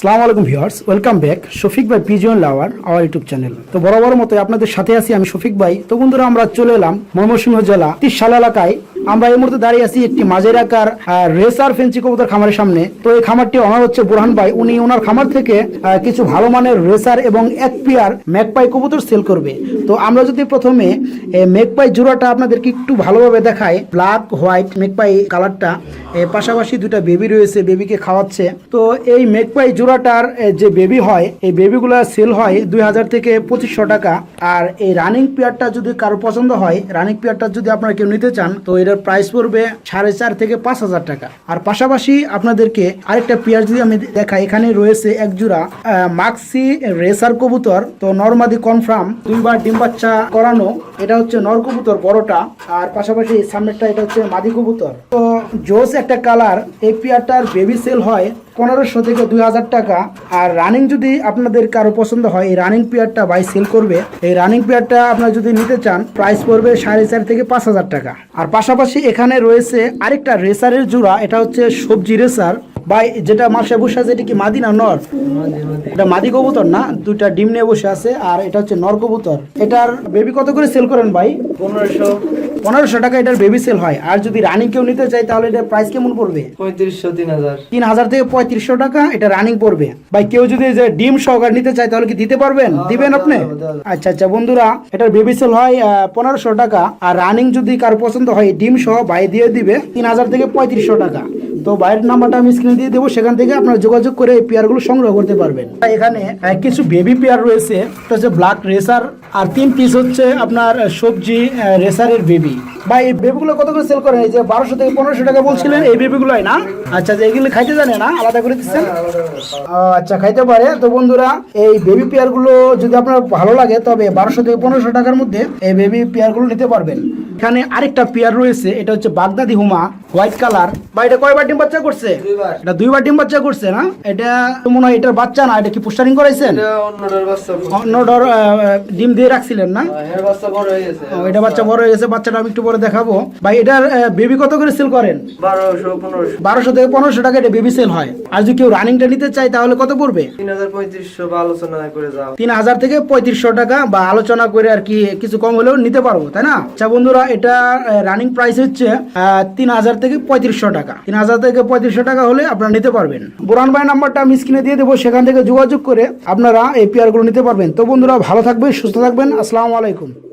সালাম আলাইকুম viewers, welcome back. Shafiq ভাই pigeon lover our YouTube channel. তো বরাবর মতো আপনাদের সাথে আছি আমি শফিক ভাই। তো বন্ধুরা, আমরা চলে এলাম ময়মনসিংহ জেলা তিরশাল এলাকায়। আমরা এই মুহূর্তে দাঁড়িয়ে আছি একটি মাঝের আকার রেসার ফেন্সি কবুতর খামারের সামনে। তো এই খামারটি অনার হচ্ছে বুরহান ভাই। উনি ওনার খামার থেকে কিছু ভালো মানের রেসার এবং এক পিয়ার ম্যাকপাই কবুতর সেল করবে। তো আমরা যদি প্রথমে এই মেকপাই জোড়াটা আপনাদেরকে একটু ভালোভাবে দেখাই। ব্ল্যাক, হোয়াইট মেকপাই কালারটা। পাশাপাশি দুটা বেবি রয়েছে, বেবিকে খাওয়াচ্ছে। তো এই মেকপাই জোড়াটার যে বেবি হয়, এই বেবিগুলো সেল হয় দুই হাজার থেকে পঁচিশশো টাকা। আর এই রানিং পেয়ারটা যদি কারও পছন্দ হয়, রানিং পেয়ারটা যদি আপনারা কেউ নিতে চান, তো এটার প্রাইস পড়বে সাড়ে চার থেকে পাঁচ হাজার টাকা। আর পাশাপাশি আপনাদেরকে আরেকটা পেয়ার যদি আমি দেখাই, এখানে রয়েছে এক জোড়া মাক্সি রেসার কবুতর। তো নর্মাদি কনফার্ম দুইবার ডিম বাচ্চা করানো এটা হচ্ছে নর কবুতর বড়টা, আর পাশাপাশি সামনেরটা এটা হচ্ছে মাদি কবুতর। তো জোস একটা কালার, এই পেয়ারটার বেবি সেল হয় পনেরোশো থেকে দুই হাজার টাকা। আর রানিং যদি আপনাদের কারও পছন্দ হয়, এই রানিং পেয়ারটা বাই সেল করবে। এই রানিং পেয়ারটা আপনারা যদি নিতে চান প্রাইস পড়বে সাড়ে চার থেকে পাঁচ হাজার টাকা। আর পাশাপাশি এখানে রয়েছে আরেকটা রেসারের জোড়া, এটা হচ্ছে সবজি রেসার বা যেটা মাসে বসে আছে এটা কি মাদি না নর? এটা মাদি কবুতর না? দুইটা ডিম নিয়ে বসে আছে আর এটা হচ্ছে নর কবুতর। এটার বেবি কত করে সেল করেন ভাই? পনেরোশো। পনেরোশো টাকা এটার বেবি সেল হয়। আর যদি রানিং কেউ নিতে চায় তাহলে এটার প্রাইস কেমন পড়বে? পঁয়ত্রিশশো তিন হাজার। তিন হাজার থেকে পঁয়ত্রিশশো টাকা এটা রানিং পড়বে। ভাই কেউ যদি যে ডিম সহকার নিতে চায় তাহলে কি দিতে পারবেন? দিবেন আপনি। আচ্ছা আচ্ছা বন্ধুরা এটার বেবি সেল হয় পনেরোশো টাকা আর রানিং যদি কার পছন্দ হয় ডিম সহ ভাই দিয়ে দিবে তিন হাজার থেকে পঁয়ত্রিশশো টাকা। তো বাইরের নাম্বারটা আমি স্ক্রিনে দিয়ে দেবো, সেখান থেকে আপনারা যোগাযোগ করে এই পেয়ারগুলো সংগ্রহ করতে পারবেন। এখানে কিছু বেবি পেয়ার রয়েছে এটা হচ্ছে ব্ল্যাক রেসার আর তিন পিস হচ্ছে আপনার সবজি রেসারের বেবি ভাই এই বেবিগুলো কত করে সেল করেন এই যে বারোশো থেকে পনেরোশো টাকা বলছিলেন, এই বেবিগুলোই না? আচ্ছা যে এগুলো খাইতে জানে না, আলাদা করে দিচ্ছেন? আচ্ছা খাইতে পারে। তো বন্ধুরা, এই বেবি পেয়ারগুলো যদি আপনার ভালো লাগে, তবে বারোশো থেকে পনেরোশো টাকার মধ্যে এই বেবি পেয়ারগুলো নিতে পারবেন। এখানে আরেকটা পেয়ার রয়েছে, এটা হচ্ছে বাগদাদি হুমা। হোয়াইট কালার বা এটা কয়বার ডিম বাচ্চা করছে? দুইবার। এটা দুইবার ডিম বাচ্চা করছে না? এটা মনে হয় এটার বাচ্চা না এটা কি পোস্টারিং করাইছেন? এটা অন্য ডর ডিম দিয়ে রাখছিলেন না? বড় হয়ে এটা বাচ্চা বড় হয়ে গেছে বাচ্চাটা আমি একটু পরে দেখাবো। ভাই এটার বেবি কত করে সেল করেন? বারোশো থেকে পনেরোশো টাকা এটা বেবি সেল হয়। আর যদি কেউ রানিংটা নিতে চায় তাহলে কত পড়বে? তিন হাজার আলোচনা করে তিন হাজার থেকে পঁয়ত্রিশশো টাকা বা আলোচনা করে আর কি কিছু কম হলেও নিতে পারব তাই না? আচ্ছা বন্ধুরা এটা রানিং প্রাইস হচ্ছে তিন হাজার থেকে পঁয়ত্রিশশো টাকা। তিন হাজার থেকে পঁয়ত্রিশশো টাকা হলে আপনারা নিতে পারবেন। বুরান ভাই নাম্বারটা আমি স্ক্রিনে দিয়ে দেবো, সেখান থেকে যোগাযোগ করে আপনারা এই পেয়ারগুলো নিতে পারবেন। তো বন্ধুরা, ভালো থাকবেন, সুস্থ থাকবেন। আসসালামু আলাইকুম।